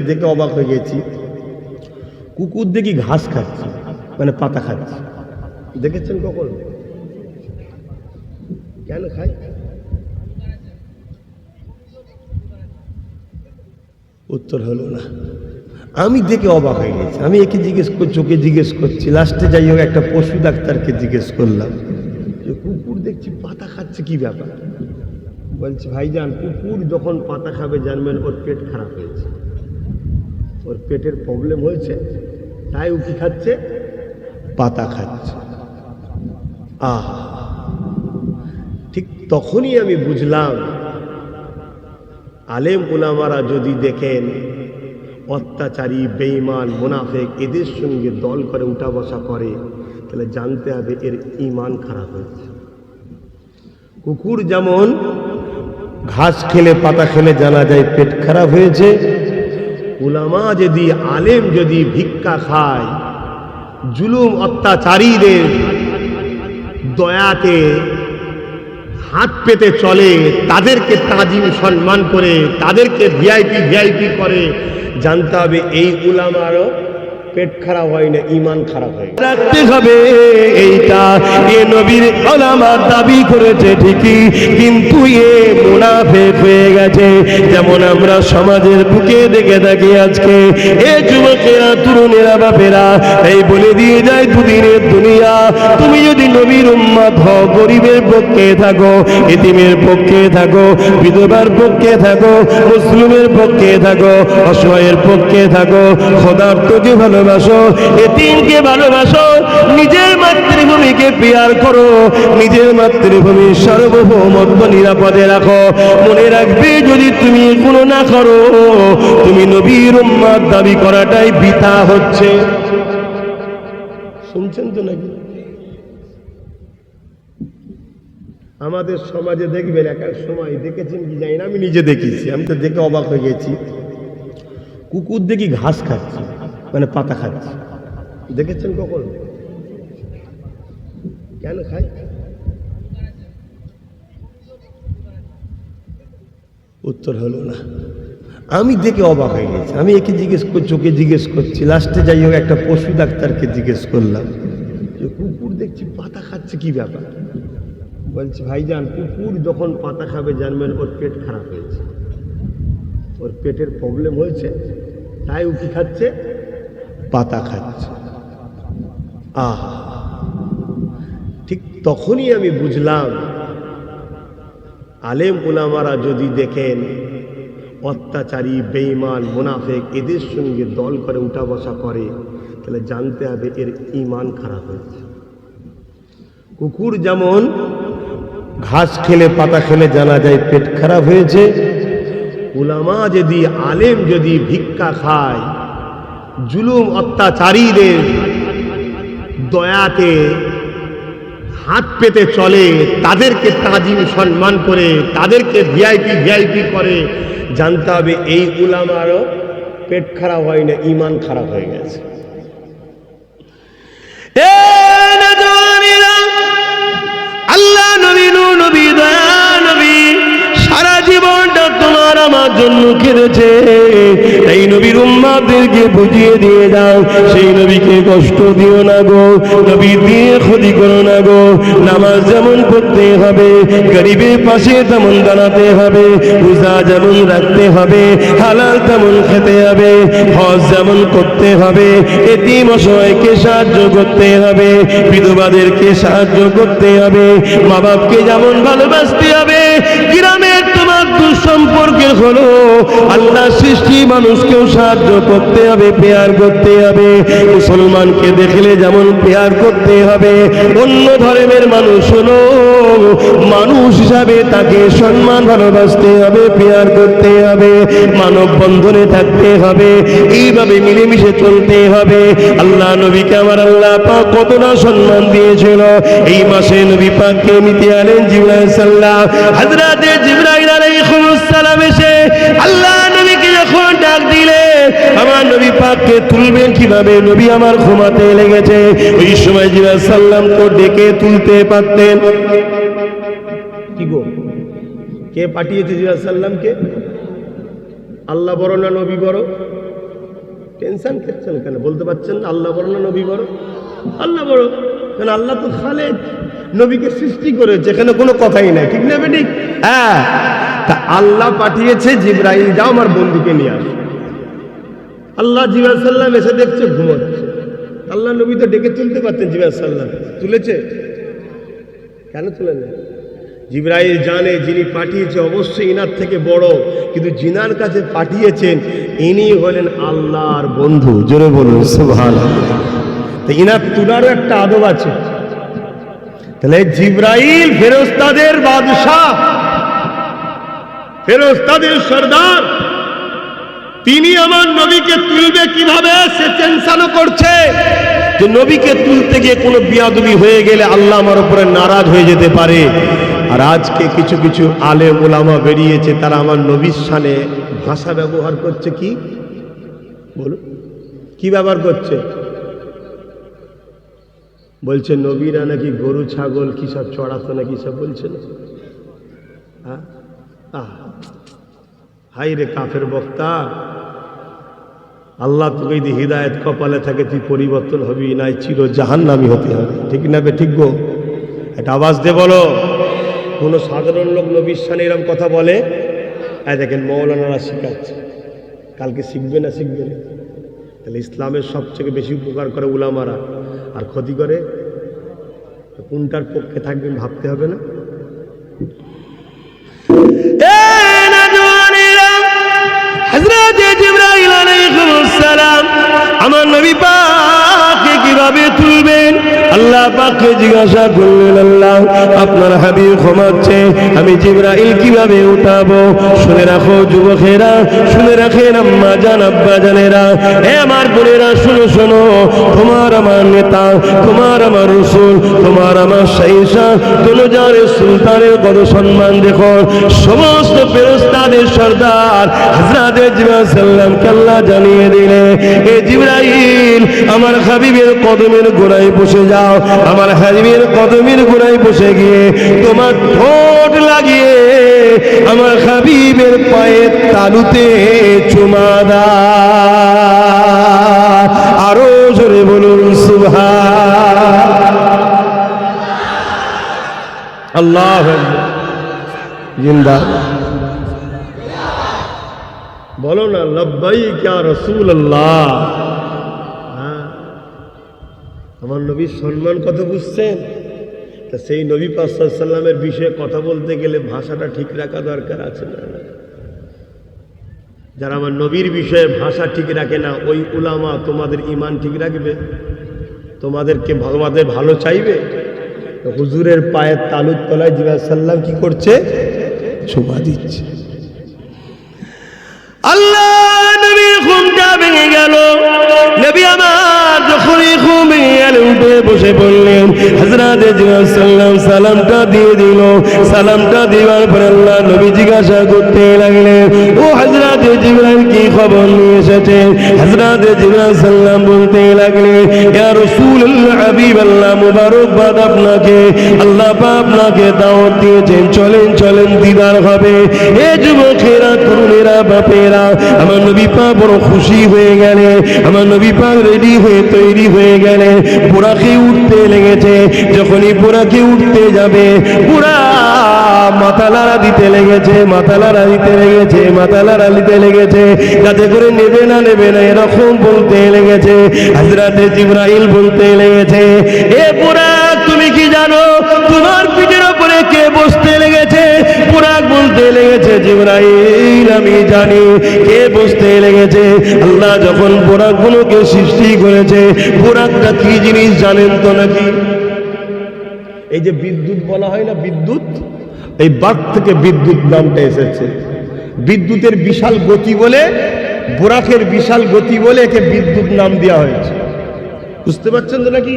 দেখে অবাক হয়ে গেছি। কুকুর দেখি ঘাস খাচ্ছে মানে পাতা খাচ্ছে। দেখেছেন কখন? কেন খায়? উত্তর হলো না। আমি দেখে অবাক হয়ে গেছি। আমি একে জিজ্ঞেস করছি ওকে জিজ্ঞেস করছি। লাস্টে যাই হোক, একটা পশু ডাক্তারকে জিজ্ঞেস করলাম যে, কুকুর দেখছি পাতা খাচ্ছে কি ব্যাপার? বলছে, ভাইজান, কুকুর যখন পাতা খাবে, জানবেন ওর পেট খারাপ হয়েছে। ওর পেটের প্রবলেম হয়েছে, তাই ও কি খাচ্ছে? পাতা খাচ্ছে। আহ, ঠিক তখনই আমি বুঝলাম, আলেম ওলামারা যদি দেখেন, অত্যাচারী, বেঈমান, মুনাফেক, এদের সঙ্গে দল করে উঠা বসা করে, তাহলে জানতে হবে এর ইমান খারাপ হয়েছে। কুকুর যেমন ঘাস খেলে, পাতা খেলে, জানা যায় পেট খারাপ হয়েছে উলামা যদি আলেম যদি ভিক্ষা খায়, জুলুম অত্যাচারীদের দয়াতে হাত পেতে চলে, তাদেরকে তাজিম সম্মান করে, তাদেরকে ভিআইপি ভিআইপি করে, জানতে হবে এই উলামারও পেট খারাপ হয় না ইমান খারাপ হয়। রাখতে হবে এইটা। এ নবীর ওলামার দাবি করেছে ঠিকই, কিন্তু এ মুনাফেক হয়ে গেছে। যেমন আমরা সমাজের বুকে দেখে থাকি আজকে, এ যুবকেরা, তরুণেরা, বাপেরা, এই বলে দিয়ে যায় দুদিনের দুনিয়া। তুমি যদি নবীর উম্মাদ হও, গরিবের পক্ষে থাকো, এতিমের পক্ষে থাকো, বিধবার পক্ষে থাকো, মুসলিমের পক্ষে থাকো, অসহায়ের পক্ষে থাকো খোদার্থকে ভালোবাসো, এতিমকে ভালোবাসো, নিজের মাতৃভূমিকে পেয়ার করো, নিজের মাতৃভূমির সার্বভৌমত্ব নিরাপদে রাখো। মনে রাখবে যদি তুমি কোনো না করো, তুমি নবীর উম্মাদ দাবি করাটাই বৃথা হচ্ছে। শুনছেন তো নাকি? আমাদের সমাজে দেখবেন, এক এক সময় দেখেছেন কি জানি না, আমি নিজে দেখেছি আমি তো দেখে অবাক হয়ে গেছি। কুকুর দেখি ঘাস খাচ্ছে। মানে পাতা খাচ্ছে দেখেছেন কখন? কেন খায়? উত্তর হলো না। আমি দেখে অবাক হয়ে গেছি। আমি একে জিজ্ঞেস করছি ওকে জিজ্ঞেস করছি। লাস্টে যাই হোক, একটা পশু ডাক্তারকে জিজ্ঞেস করলাম। যে কুকুর দেখছি পাতা খাচ্ছে, কি ব্যাপার? বলছে, ভাইজান, কুকুর যখন পাতা খাবে, জানবেন ওর পেট খারাপ হয়েছে। ওর পেটের প্রবলেম হয়েছে, তাই ও কি খাচ্ছে? পাতা খাচ্ছে। আহ। ঠিক তখনই আমি বুঝলাম, আলেম ওলামারা যদি দেখেন, অত্যাচারী, বেঈমান, মুনাফেক এদের সঙ্গে দল করে উঠা বসা করে, তাহলে জানতে হবে এর ইমান খারাপ হয়েছে। কুকুর যেমন ঘাস খেলে, পাতা খেলে জানা যায় পেট খারাপ হয়েছে। উলামা যদি, আলেম যদি ভিক্ষা খায় জুলুম অত্যাচারীদের দয়াতে হাত পেতে চলে, তাদেরকে তাজিম সম্মান করে, তাদেরকে ভিআইপি ভিআইপি করে। জানতে হবে এই উলামারও পেট খারাপ হয় না ইমান খারাপ হয়ে গেছে। এ আমার জন্য কেঁদেছে। এই নবীর উম্মাদেরকে বুঝিয়ে দিয়ে দাও, সেই নবীকে কষ্ট দিও না গো নবী দিয়ে ক্ষতি করো না গো। নামাজ যেমন পড়তে হবে, গরিবের পাশে তেমন দাঁড়াতে হবে, রোজা যেমন রাখতে হবে, হালাল তেমন খেতে হবে, হজ যেমন করতে হবে, এতিম অসহায়কে সাহায্য করতে হবে, বিধবাদেরকে সাহায্য করতে হবে মা বাপকে যেমন ভালোবাসতে হবে, গ্রামের তোমার দুঃসম্পর্কের হলো আল্লাহ সৃষ্টি, মানুষকেও সাহায্য করতে হবে, পেয়ার করতে হবে। মুসলমানকে দেখলে যেমন পেয়ার করতে হবে, অন্য ধর্মের মানুষ হলো মানুষ হিসাবে তাকে সম্মান, ভালোবাসতে হবে, পেয়ার করতে হবে, মানব বন্ধনে থাকতে হবে, এইভাবে মিলেমিশে চলতে হবে। আল্লাহ নবীকে আমার আল্লাহ পাক কতটা সম্মান দিয়েছিল। এই মাসে নবী পাককে নিতে আলেন জিবরাইল সাল্লাহ। জিবরাইল আলাইহিস সালাম এসে আল্লাহ নবীকে যখন ডাক দিলে আমার নবী পাককে তুলবেন কীভাবে? নবী আমার ঘুমাতে লেগেছে। ওই সময় জিবরাইল সাল্লাম তো ডেকে তুলতে পারতেন। কি গো? কে পাঠিয়েছে জিয়া সাল্লামকে? আল্লাহ বড় না নবী বড়? টেনশন খেচ্ছেন কেন? বলতে পারছেন আল্লাহ বড় না নবী বড়? আল্লাহ বড়। কেন আল্লাহ তো খালেক। নবীকে সৃষ্টি করেছে এখানে কোনো কথাই নাই। ঠিক না বেঠিক হ্যাঁ। আল্লাহ পাঠিয়েছে জিব্রাইল, যাও আমার বন্ধুকে নিয়ে আসো। আল্লাহ জিবাল সাল্লাম এসে দেখছে, ঘুমাচ্ছে। আল্লাহ নবী তো ডেকে তুলতে পারতেন জিবাল সাল্লাম। তুলেছে? কেন তুলে নেয় জিব্রাইল জানে যিনি পাঠিয়েছে, অবশ্যই ইনার থেকে বড়। কিন্তু জিনার কাছে পাঠিয়েছেন, ইনি হলেন আল্লাহর বন্ধু। জোরে বলুন তো ইনার তুলারও একটা আদব আছে। তাহলে জিব্রাইল ফেরস্তাদের বাদশাহ ফেরস্তাদের সর্দার, তিনি আমার নবীকে তুলবে কীভাবে সে টেনশনও করছে যে নবীকে তুলতে গিয়ে কোনো বিয়াদবি হয়ে গেলে আল্লাহ আমার উপরে নারাজ হয়ে যেতে পারে। আর আজকে কিছু কিছু আলে ওলামা বেরিয়েছে, তারা আমার নবীর সানে ভাষা ব্যবহার করছে কি? বলুন, কি ব্যবহার করছে? বলছে, নবীরা নাকি গরু, ছাগল, কি সব চড়াতো নাকি সব বলছে না? হ্যাঁ? হাই রে কাফের বক্তা। আল্লাহ তোকে যদি হৃদায়ত কপালে থাকে, তুই পরিবর্তন হবি নাই চির জাহান্নামি হতে হবে। ঠিক না বে, ঠিক গো? একটা আওয়াজ দে বলো। কোনো সাধারণ লোক নবীর সানে এরকম কথা বলে? হ্যাঁ দেখেন, মৌলানারা শিখাচ্ছে। কালকে শিখবে না শিখবে না? তাহলে ইসলামের সবথেকে বেশি উপকার করে উলামারা। আর ক্ষতি করে? কোনটার পক্ষে থাকবেন ভাবতে হবে না হজরত জিব্রাইল আলাইহিস সালাম আমার নবী পাককে কীভাবে তুলবেন? আল্লাহ পাককে জিজ্ঞাসা করলেন, আল্লাহ, আপনার হাবিব ক্ষমাচ্ছে আমি জিব্রাইল কীভাবে উঠাবো? শুনে রাখো যুবকেরা, শুনে রাখেন আম্মা জান, আব্বা জানেরা। হে আমার বোনেরা, শুনো, শোনো, তোমার আমার নেতা, তোমার আমার রসুল, তোমার আমার সাইসা দুজানের সুলতানের কত সম্মান দেখো। সমস্ত ফেরস্তাদের সর্দার হজরত জিব্রাইল সাল্লামকে আল্লাহ জানিয়ে দিলে এ জিব্রাইল, আমার হাবিবের কদমের গোড়ায় বসে যাও। আমার হাবিবের কদমের গোড়ায় বসে গিয়ে তোমার ঠোঁট লাগিয়ে আমার হাবিবের পায়ের তালুতে চুমা দা আরও জোরে বলুন সুভা আল্লাহ জিন্দা। বলো না লব্বাই ক্যা রসুল আল্লাহ হ্যাঁ। আমার নবীর সম্মান কত বুঝছেন? তা সেই নবী পাসাল্লামের বিষয়ে কথা বলতে গেলে ভাষাটা ঠিক রাখা দরকার আছে না যারা আমার নবীর বিষয়ে ভাষা ঠিক রাখে না, ওই উলামা তোমাদের ইমান ঠিক রাখবে? তোমাদেরকে তোমাদের ভালো চাইবে? হুজুরের পায়ের তালুর তলায় জিবা সাল্লাম কি করছে? ছোপা দিচ্ছে আল্লাহ নবীর ঘুমটা ভেঙে গেল। নবী আমার যখনই ঘুম ভেঙে গেল উঠে বসে পড়লেন। হজরত সাল্লাম সালামটা দিয়ে দিল। সালামটা দেওয়ার পর আল্লাহ নবী জিজ্ঞাসা করতে লাগলেন, ও হজরত জিবরাইল, কি খবর নিয়ে এসেছে হজরত জিবরাইল সাল্লাম বলতে লাগলেন, ইয়া রাসূলুল্লাহ হাবিব আল্লাহ মুবারকবাদ আপনাকে। আল্লাহ আপনাকে দাওয়াত দিয়েছেন। চলেন চলেন, দিদার হবে। এ যুবকেরা, তরুণেরা, বাপেরা, আমার নবী পাক বড় খুশি হয়ে গেলে, আমার নবী পাক রেডি হয়ে তৈরি হয়ে গেলে, বুড়াকে উঠতে লেগেছে। যখনই বুড়াকে উঠতে যাবে, বুড়া মাথা লাড়া দিতে লেগেছে, মাথা লাড়া দিতে লেগেছে, মাথা লাড়া দিতে লেগেছে। যাতে করে নেবে না নেবে না এরকম বলতে লেগেছে হাজরাতে জিব্রাইল বলতে লেগেছে, এ বুড়া, তুমি কি জানো, তোমার পিঠের উপরে কে বসতে লেগেছে? পুরাক বলতে লেগেছে জিব্রাইল, আমি জানি। কে বসতে লেগেছে? আল্লাহ যখন পুরাক গুলোকে সৃষ্টি করেছে পুরাকটা কি জিনিস জানেন তো নাকি? এই যে বিদ্যুৎ বলা হয় না বিদ্যুৎ? এই বাঘ থেকে বিদ্যুৎ নামটা এসেছে। বিদ্যুতের বিশাল গতি বলে, বোরাকের বিশাল গতি বলে একে বিদ্যুৎ নাম দেওয়া হয়েছে। বুঝতে পারছেন তো নাকি?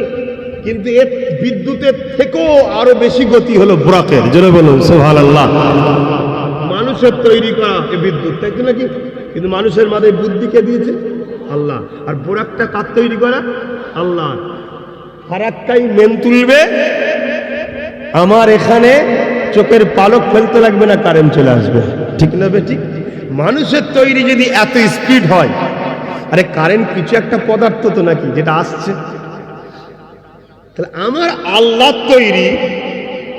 কিন্তু এর বিদ্যুতের থেকেও আরও বেশি গতি হলো বোরাকের। জোরে বলুন সোহাল আল্লাহ মানুষের তৈরি করা এই বিদ্যুৎ, তাই তো নাকি? কিন্তু মানুষের মাথায় বুদ্ধিকে দিয়েছে? আল্লাহ। আর বোরাকটা কার তৈরি করা? আল্লাহ। ফারাক্কাই মেন তুলবে। আমার এখানে চোখের পালক ফেলতে লাগবে না, কারেন্ট চলে আসবে। ঠিক না বে, ঠিক? মানুষের তৈরি যদি এত স্পিড হয়, আরে কারেন্ট কিছু একটা পদার্থ তো নাকি, যেটা আসছে। তাহলে আমার আল্লাহ তৈরি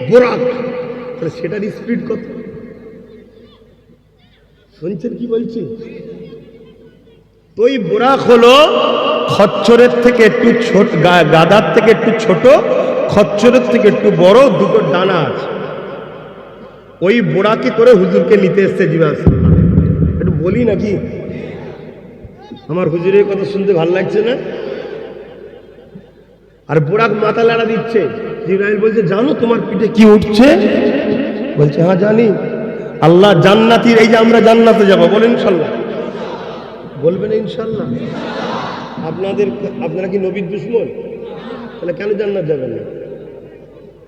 বোরাক। তাহলে সেটার স্পিড কত? শুনছেন কি বলছি? তো বোরাক হলো খচ্চরের থেকে একটু ছোট গাদার থেকে একটু ছোট, খচ্চরের থেকে একটু বড়, দুটো ডানা আছে। ওই বোড়াকে করে হুজুরকে নিতে এসছে জিবাস একটু বলি নাকি? আমার হুজুরের কথা শুনতে ভালো লাগছে না? আর বোরাক মাথা লাড়া দিচ্ছে। জিব্রাইল বলছে, জানো তোমার পিঠে কি উঠছে? বলছে হ্যাঁ জানি। আল্লাহ জান্নাতির, এই যে আমরা জান্নাতে যাব বলেন ইনশাল্লাহ। বলবেন, ইনশাল্লাহ। আপনাদের, আপনারা কি নবীর দুশ্মন? তাহলে কেন জান্নাত যাবেন না?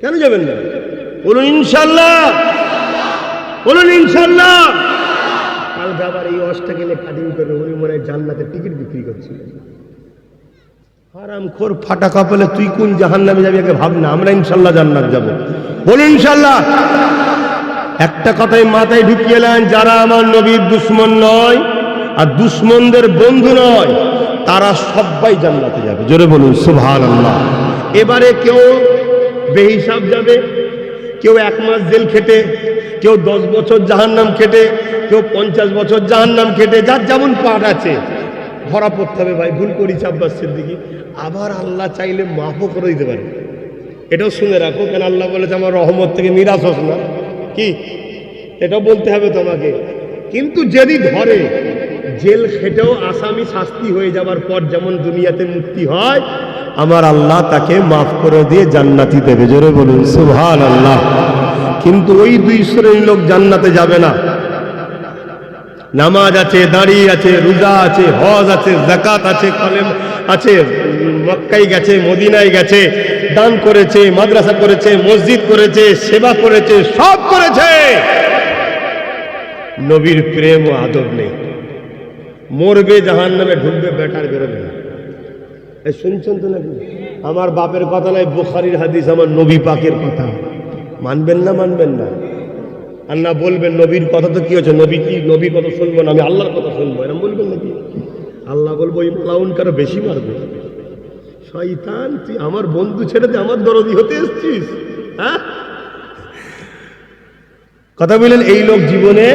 কেন যাবেন না? বলুন, ইনশাল্লাহ। বলুন, ইনশাল্লাহ। কালকে আবার এই অসটা গেলে কাটিং করে উনি মনে হয় জান্নাতের টিকিট বিক্রি করছিল। হারাম খোর ফাটা কাপলে তুই কোন জাহান নামে যাবি আগে ভাব না আমরা ইনশাল্লাহ জান্নাত যাব। বলুন ইনশাল্লাহ। একটা কথাই মাথায় ঢুকিয়ে নেন, যারা আমার নবীর দুশ্মন নয় আর দুশ্মনদের বন্ধু নয়, তারা সবাই জান্নাতে যাবে। জোরে বলুন সুভান এবারে কেউ বেহিসাব যাবে, কেউ এক মাস জেল খেটে, কেউ দশ বছর জাহান্নাম খেটে, কেউ পঞ্চাশ বছর জাহান্নাম খেটে, যার যেমন পাঠ আছে ধরা পড়তে হবে ভাই, ভুল করিস আব্বাস সিদ্দিকি। আবার আল্লাহ চাইলে মাফও করে দিতে পারে। এটাও শুনে রাখো, কেন আল্লাহ বলেছে আমার রহমত থেকে নিরাশ হোস না। কি? এটাও বলতে হবে তোমাকে। কিন্তু যদি ধরে, জেল খেটেও আসামি শাস্তি হয়ে যাবার পর যেমন দুনিয়াতে মুক্তি হয়, আমার আল্লাহ তাকে মাফ করে দিয়ে জান্নাতি দেবে। জোরে বলুন সুভান আল্লাহ কিন্তু ওই দুই শ্রেণির লোক জান্নাতে যাবে না। নামাজ আছে দাঁড়িয়ে আছে, রোজা আছে, হজ আছে জাকাত আছে, কলেম আছে মক্কাই গেছে, মদিনায় গেছে, দান করেছে, মাদ্রাসা করেছে, মসজিদ করেছে, সেবা করেছে, সব করেছে। নবীর প্রেম ও আদব নেই। মরবে জাহান নামে ঢুকবে, বেটার বেরোবে না। এই শুনছেন তো নাকি? আমার বাপের কথা নয় বুখারির হাদিস, আমার নবী পাকের কথা। মানবেন না মানবেন না। আর না বলবেন, নবীর কথা তো কি হচ্ছে নবী কি নবীর কথা শুনব না? আমি আল্লাহর কথা শুনব? এরকম বলবেন নাকি? আল্লাহ বলব এই কারও বেশি মারবে। শয়তান, তুই আমার বন্ধু ছেড়ে দিয়ে আমার দরদি হতে এসছিস? হ্যাঁ? কথা বললেন, এই লোক জীবনে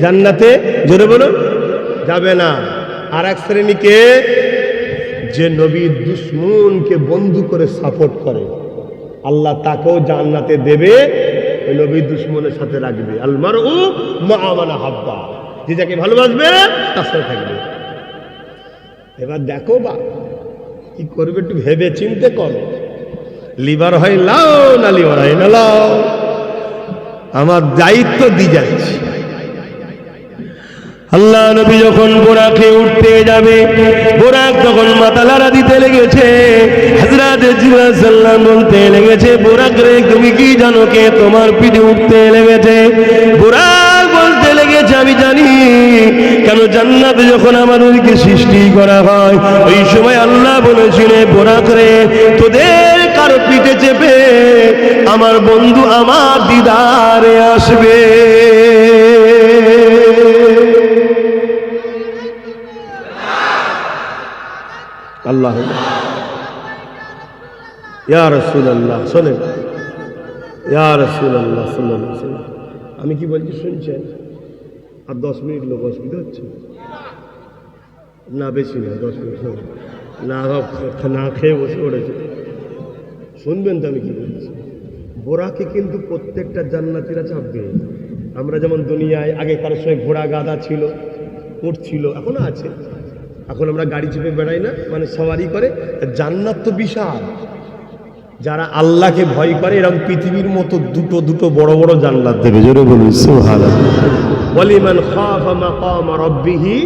জান্নাতে, জোরে বলো, যাবে না। আর এক শ্রেণীকে যে নবীর দুশ্মনকে বন্ধু করে সাপোর্ট করে, আল্লাহ তাকেও জান্নাতে দেবে। ওই দুশ্মনের সাথে রাখবে। আলমার ও মা হাব্বা। যে যাকে ভালোবাসবে, তার সাথে থাকবে। এবার দেখো বা, কি করবে একটু ভেবে চিনতে করো। লিভার হয় লাও না লিভার হয় না লাও। আমার দায়িত্ব দিয়ে যাচ্ছি। আল্লাহ নবী যখন বোরাকে উঠতে যাবে, বোরাক তখন মাতালারা দিতে লেগেছে হাজরাত সাল্লাম বলতে লেগেছে, বোরাক রে, তুমি কি জানো কে তোমার পিঠে উঠতে লেগেছে? বোরাক বলতে লেগেছে, আমি জানি, কেন জান্নাতে যখন আমাদেরকে সৃষ্টি করা হয়, ওই সময় আল্লাহ বলেছিল বোরাক রে, তোদের কারও পিঠে চেপে আমার বন্ধু আমার দিদারে আসবে। আল্লাহ। ইয়া রসুল আল্লাহ শোনেন। ইয়া রসুল আল্লাহ সাল্লাহ আমি কি বলছি, শুনছেন? আর দশ মিনিট লোক অসুবিধা হচ্ছে? না, বেশি না, দশ মিনিট না। না খেয়ে বসে পড়েছে। শুনবেন তো আমি কি বলছি। বোরাকে কিন্তু প্রত্যেকটা জান্নাতিরা চাপবে। আমরা যেমন দুনিয়ায় আগেকার সময় ঘোড়া গাদা ছিল উঠ ছিল, এখনও আছে। এখন আমরা গাড়ি চেপে বেড়াই না মানে সবারই করে। জান্নাত তো বিশাল। যারা আল্লাহকে ভয় করে এরকম পৃথিবীর মতো দুটো দুটো বড় বড় জান্নাত দেবে। জোরে বলুন মাকাম রাব্বিহি।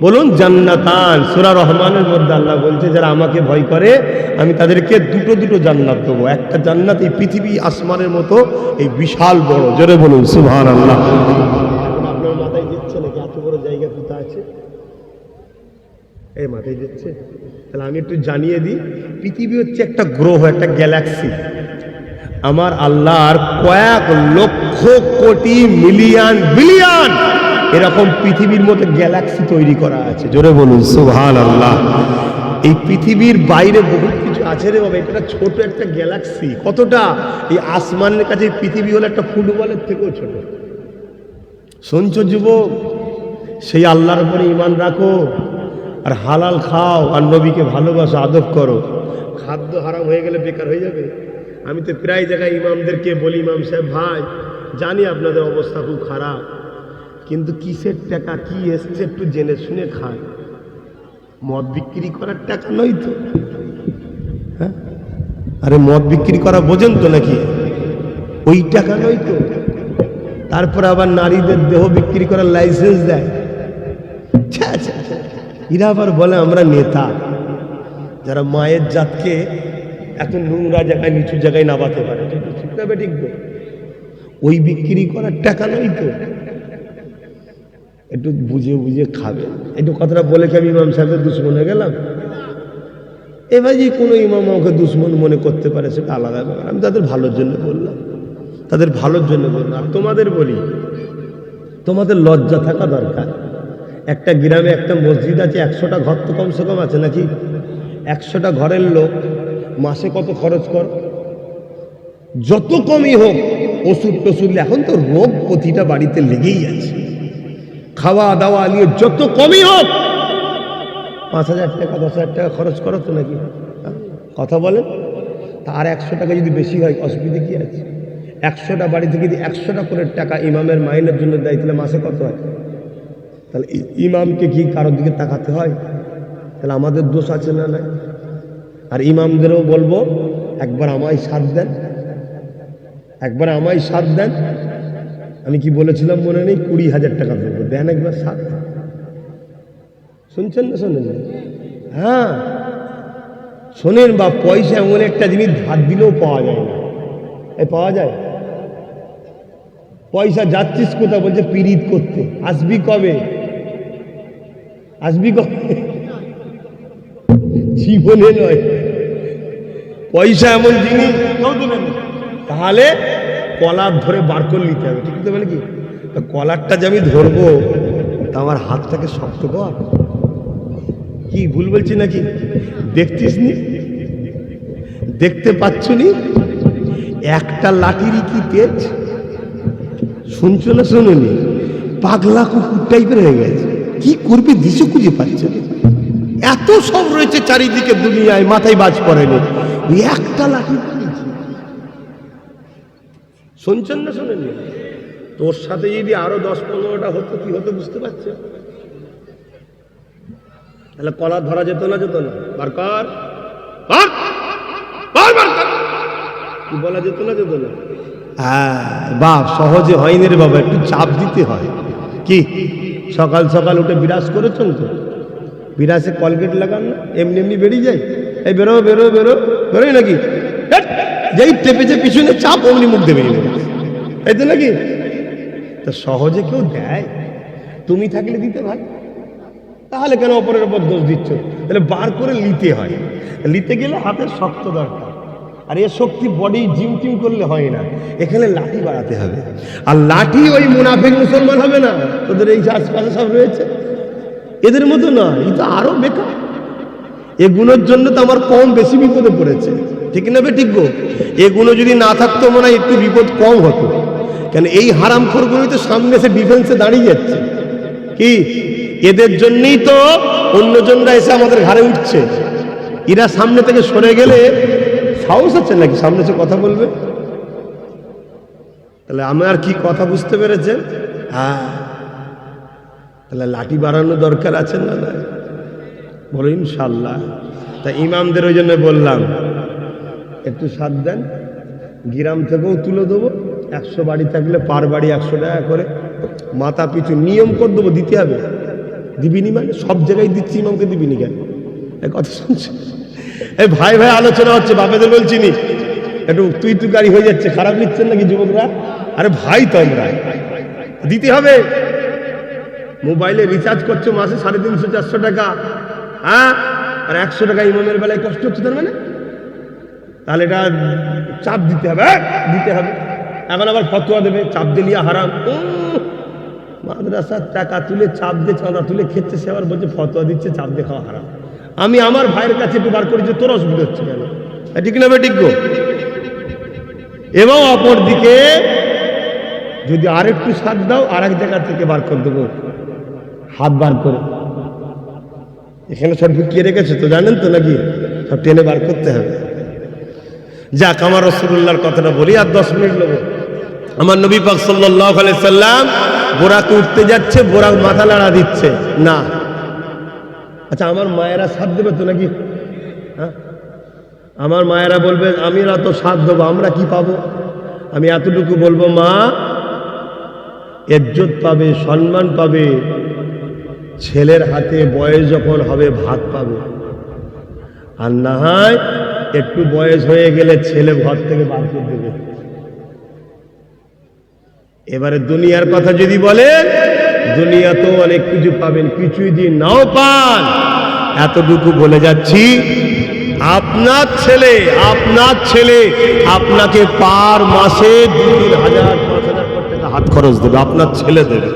বলুন, জান্নাতান। সূরা রহমানের মধ্যে আল্লাহ বলছে, যারা আমাকে ভয় করে, আমি তাদেরকে দুটো দুটো জান্নাত দেবো। একটা জান্নাত এই পৃথিবী, আসমানের মতো, এই বিশাল বড়। জোরে বলুন, সুবহানাল্লাহ। আপনার মাথায় দিচ্ছে নাকি এত বড় জায়গা কোথা আছে এই মাথায় দিচ্ছে তাহলে আমি একটু জানিয়ে দিই, পৃথিবী হচ্ছে একটা গ্রহ, একটা গ্যালাক্সি। আমার আল্লাহর কয়েক লক্ষ কোটি মিলিয়ন বিলিয়ন এরকম পৃথিবীর মতো গ্যালাক্সি তৈরি করা আছে। জোরে বলুন সুভান আল্লাহ এই পৃথিবীর বাইরে বহুত কিছু আছে রে বাবা, এটা ছোট একটা গ্যালাক্সি। কতটা? এই আসমানের কাছে পৃথিবী হলো একটা ফুটবলের থেকেও ছোট। শুনছো যুবক? সেই আল্লাহর উপরে ইমান রাখো। আর হালাল খাও আর নবীকে ভালোবাসো, আদব করো। খাদ্য হারাম হয়ে গেলে বেকার হয়ে যাবে। আমি তো প্রায় জায়গায় ইমামদেরকে বলি, ইমাম সাহেব, ভাই, জানি আপনাদের অবস্থা খুব খারাপ, কিন্তু কিসের টাকা, কি এসছে একটু জেনে শুনে খায় মদ বিক্রি করার টাকা নয় তো? হ্যাঁ? আরে মদ বিক্রি করা বোঝেন তো নাকি? ওই টাকা নয় তো। তারপর আবার নারীদের দেহ বিক্রি করার লাইসেন্স দেয়। ছ্যা। এরা আবার বলে, আমরা নেতা। যারা মায়ের জাতকে এত নোংরা জায়গায়, নিচু জায়গায় নামাতে পারে, ঠিক না ওই বিক্রি করার টাকা নয় তো। একটু বুঝে বুঝে খাবে। একটু কথাটা বলে কি আমি ইমাম সাহেবের দুশ্মন গেলাম? এবার যে কোনো ইমাম আমাকে দুশ্মন মনে করতে পারে, সেটা আলাদা ব্যাপার। আমি তাদের ভালোর জন্য বললাম। তাদের ভালোর জন্য বললাম। আর তোমাদের বলি, তোমাদের লজ্জা থাকা দরকার। একটা গ্রামে একটা মসজিদ আছে, একশোটা ঘর তো কমসে কম আছে নাকি? একশোটা ঘরের লোক মাসে কত খরচ কর? যত কমই হোক ওষুধ টষুধ এখন তো রোগ প্রতিটা বাড়িতে লেগেই আছে। খাওয়া দাওয়া নিয়ে যত কমই হোক, পাঁচ হাজার টাকা, দশ হাজার টাকা খরচ করো তো নাকি? কথা বলেন তার একশো টাকা যদি বেশি হয়, অসুবিধা কি আছে? একশোটা বাড়িতে যদি একশোটা করে টাকা ইমামের মাইনের জন্য দেয়, তাহলে মাসে কত হয়? তাহলে ইমামকে কি কারোর দিকে তাকাতে হয়? তাহলে আমাদের দোষ আছে না নাই? আর ইমামদেরও বলব, একবার আমায় সাথ দেন। একবার আমায় সাথ দেন। আমি কি বলেছিলাম মনে নেই? কুড়ি হাজার টাকা দেবো দেন একবার সাথ। শুনছেন না শোনেন? হ্যাঁ। শোনেন বা, পয়সা এমন একটা জিনিস ধার দিলেও পাওয়া যায় না। এ, পাওয়া যায়? পয়সা যাচ্ছিস কোথা বলছে পিরিত করতে। আসবি কবে? আসবি কবে? জীবনে নয়। পয়সা এমন জিনিস না। তাহলে কলার ধরে বার করে নিতে হবে, ঠিক আছে মানে কি? তা কলারটা যে আমি ধরবো, তা আমার হাতটাকে শক্ত কর। কি ভুল বলছি নাকি? দেখছিস নি দেখতে পাচ্ছ নি একটা লাঠিরই কি তেজ? শুনছো না শোনোনি? পাগলা কুকুর টাইপের হয়ে গেছে। কি করবে দিশে খুঁজে পাচ্ছে এত সব রয়েছে চারিদিকে দুনিয়ায়, মাথায় বাজ পড়েনি একটা লাঠি। শুনছেন না শোনেনি তোর সাথে যদি আরও দশ পনেরোটা হতো, কি হতো বুঝতে পারছ তাহলে কলা ধরা যেত না যেত না। কি বলা যেত না যেত না। হ্যাঁ বাপ, সহজে হয়নি রে বাবা, একটু চাপ দিতে হয়। কি? সকাল সকাল উঠে বিরাজ করেছেন তো? বিরাজে কলগেট লাগান না? এমনি এমনি বেরিয়ে যায়? এই বেরো বেরো বেরো, বেরোই নাকি! যেই টেপেছে পিছনে চাপ, অমনি মুখ দেবে এই তো নাকি? তা সহজে কেউ দেয়? তুমি থাকলে দিতে ভাই। তাহলে কেন অপরের উপর দোষ দিচ্ছ? তাহলে বার করে নিতে হয়। নিতে গেলে হাতের শক্ত দরকার। আর এ শক্তি বডি জিম টিম করলে হয় না। এখানে লাঠি বাড়াতে হবে। আর লাঠি ওই মুনাফেক মুসলমান হবে না। তোদের এই আশপাশে সব রয়েছে। এদের মতো না এই তো আরও বেকার। এগুলোর জন্য তো আমার কম বেশি বিপদে পড়েছে। ঠিক না বে ঠিক গো? এগুলো যদি না থাকতো মনে হয় একটু বিপদ কম হতো। কেন এই হারাম খোরগুলোই তো সামনে এসে ডিফেন্সে দাঁড়িয়ে যাচ্ছে। কি? এদের জন্যই তো অন্যজনরা এসে আমাদের ঘাড়ে উঠছে। এরা সামনে থেকে সরে গেলে সাহস আছে নাকি? সামনে এসে কথা বলবে? তাহলে আমার কি কথা বুঝতে পেরেছেন হ্যাঁ। তাহলে লাঠি বাড়ানো দরকার আছে না না বলো ইনশাল্লাহ তা ইমামদের ওই জন্য বললাম, একটু সাথ দেন। গ্রাম থেকেও তুলে দেবো। একশো বাড়ি থাকলে পার বাড়ি একশো টাকা করে। মাথা পিছু নিয়ম করে দেবো, দিতে হবে। দিবিনি মানে সব জায়গায় দিচ্ছি, ইমামকে দিবিনি কেন? কথা শুনছি এই ভাই ভাই, আলোচনা হচ্ছে, বাপেদের বলছি নি। একটু তুই তুই গাড়ি হয়ে যাচ্ছে, খারাপ নিচ্ছেন নাকি যুবকরা? আরে ভাই তো আমরা দিতে হবে। মোবাইলে রিচার্জ করছ মাসে সাড়ে তিনশো, চারশো টাকা। হ্যাঁ? আর একশো টাকা ইমামের বেলায় কষ্ট হচ্ছে তার মানে? তাহলে এটা চাপ দিতে হবে হ্যাঁ? দিতে হবে। এখন আবার ফতোয়া দেবে, চাপ দিলিয়া হারাম। মাদ্রাসার টাকা তুলে চাপ দিয়ে চাঁদা তুলে খেচ্ছে সে আবার বলছে ফতোয়া দিচ্ছে, চাপ দিয়ে খাওয়া হারাম। আমি আমার ভাইয়ের কাছে একটু বার করেছি তোর অসুবিধা হচ্ছে কেন? ঠিক না গো? এবং অপর দিকে যদি আরেকটু সাথ দাও আর এক জায়গা থেকে বার করে দেবো। হাত বার করে। এখানে সব ঢুকিয়ে রেখেছে তো, জানেন তো নাকি? সব টেনে বার করতে হবে। যাক, আমার রসুল্লাহর কথাটা বলি, আর দশ মিনিট নেব। আমার নবী পাক সাল্লাহ সাল্লাম বোরাকে উঠতে যাচ্ছে, বোরাক মাথা লাড়া দিচ্ছে। না। আচ্ছা আমার মায়েরা সাথ দেবে তো নাকি? হ্যাঁ? আমার মায়েরা বলবে আমি না তো সাথ দেবো, আমরা কি পাবো? আমি এতটুকু বলব, মা, ইজ্জত পাবে, সম্মান পাবে, ছেলের হাতে বয়স যখন হবে, ভাত পাবে। আর না হয় একটু বয়স হয়ে গেলে ছেলে ঘর থেকে বার করে দেবে। এবারে দুনিয়ার কথা যদি বলেন দুনিয়া তো অনেক কিছু পাবেন কিছুই যদি নাও পান। এতটুকু বলে যাচ্ছি আপনার ছেলে আপনার ছেলে আপনাকে পার মাসে দু তিন হাজার পাঁচ হাজার টাকা হাত খরচ দেবে আপনার ছেলে দেবে।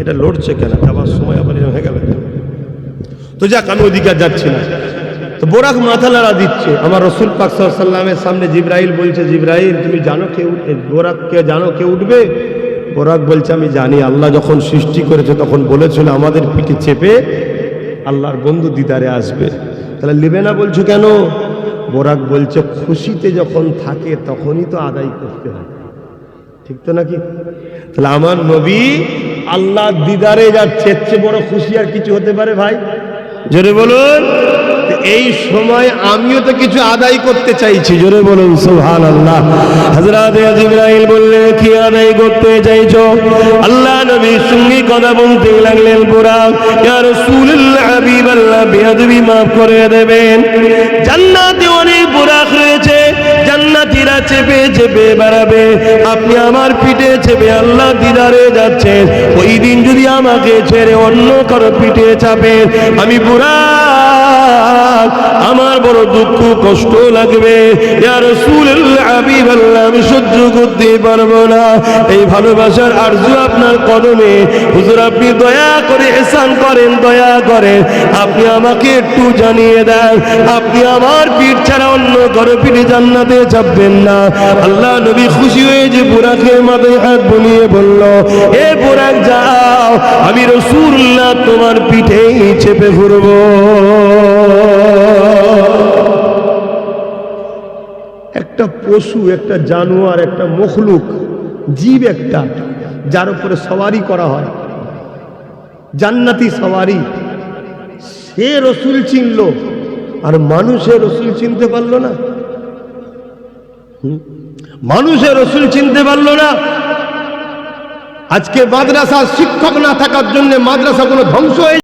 এটা লড়ছে কেন? যাবার সময় আবার হয়ে গেল তো যাক আমি ওদিকে যাচ্ছি না। তো বোরাক মাথা লাড়া দিচ্ছে। আমার রসুল পাক সাল্লামের সামনে জিব্রাইল বলছে জিব্রাইল তুমি জানো কে এ, বোরাককে জানো কে উঠবে? বোরাক বলছে, আমি জানি, আল্লাহ যখন সৃষ্টি করেছে, তখন বলেছিল, আমাদের পিঠে চেপে আল্লাহর বন্ধু দিদারে আসবে। তাহলে নেবে না বলছো কেন? বোরাক বলছে, খুশিতে যখন থাকে, তখনই তো আদায় করতে হয়। ঠিক তো নাকি? তাহলে আমার নবী আল্লাহ দিদারে যাচ্ছে বড় খুশি আর কিছু হতে পারে ভাই? জোরে বলুন। এই সময় আমিও তো কিছু আদায় করতে চাইছি, জোরে বলুন সুহান আল্লাহ হজরত ইব্রাহিম বললেন, কি আদায় করতে চাইছো? আল্লাহ নবীর সঙ্গে কথা বলতে লাগলেন ইয়া রাসূলুল্লাহ মাফ করে দেবেন। জান্নাতে অনেক বুরাক রয়েছে জান্নাতীরা চেপে চেপে বেড়াবে। আপনি আমার পিঠে চেপে আল্লাহ দিদারে যাচ্ছেন। ওই দিন যদি আমাকে ছেড়ে অন্য কারও পিঠে চাপে আমি বুড়া আমার বড় দুঃখ কষ্ট লাগবে। আমি সহ্য করতে পারব না। এই ভালোবাসার আরজু আপনার কদমে। হুজুর, আপনি দয়া করে এহসান করেন, দয়া করেন আপনি আমাকে একটু জানিয়ে দেন, আপনি আমার পিঠ ছাড়া অন্য কারও পিঠে জান্নাতে চাপবেন না। আল্লাহ নবী খুশি হয়ে যে বুড়াকে মাথায় হাত বলিয়ে বলল, এ বুড়াক যাও, আমি রসুল্লাহ তোমার পিঠেই চেপে ঘুরবো। একটা পশু, একটা জানোয়ার, একটা মখলুক, জীব একটা, যার উপরে সওয়ারি করা হয়। জান্নাতি সওয়ারি। সে রসুল চিনল, আর মানুষের রসুল চিনতে পারল না? মানুষের রসুল চিনতে পারল না। আজকে মাদ্রাসা শিক্ষক না থাকার জন্য মাদ্রাসা কোনো ধ্বংস হয়ে